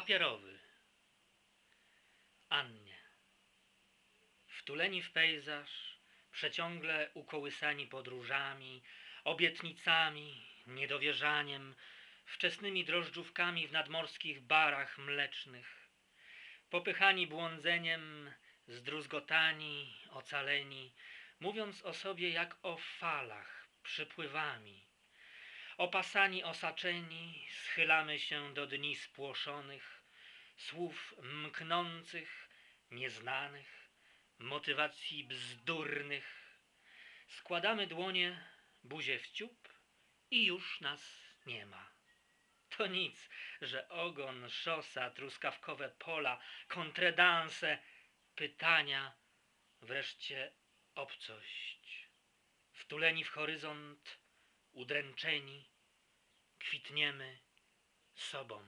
Papierowy. Annie. Wtuleni w pejzaż, przeciągle ukołysani podróżami, obietnicami, niedowierzaniem, wczesnymi drożdżówkami w nadmorskich barach mlecznych, popychani błądzeniem, zdruzgotani, ocaleni, mówiąc o sobie jak o falach, przypływami. Opasani, osaczeni, schylamy się do dni spłoszonych, słów mknących, nieznanych, motywacji bzdurnych. Składamy dłonie, buzię w ciup i już nas nie ma. To nic, że ogon, szosa, truskawkowe pola, kontredanse, pytania, wreszcie obcość. Wtuleni w horyzont, udręczeni, kwitniemy sobą.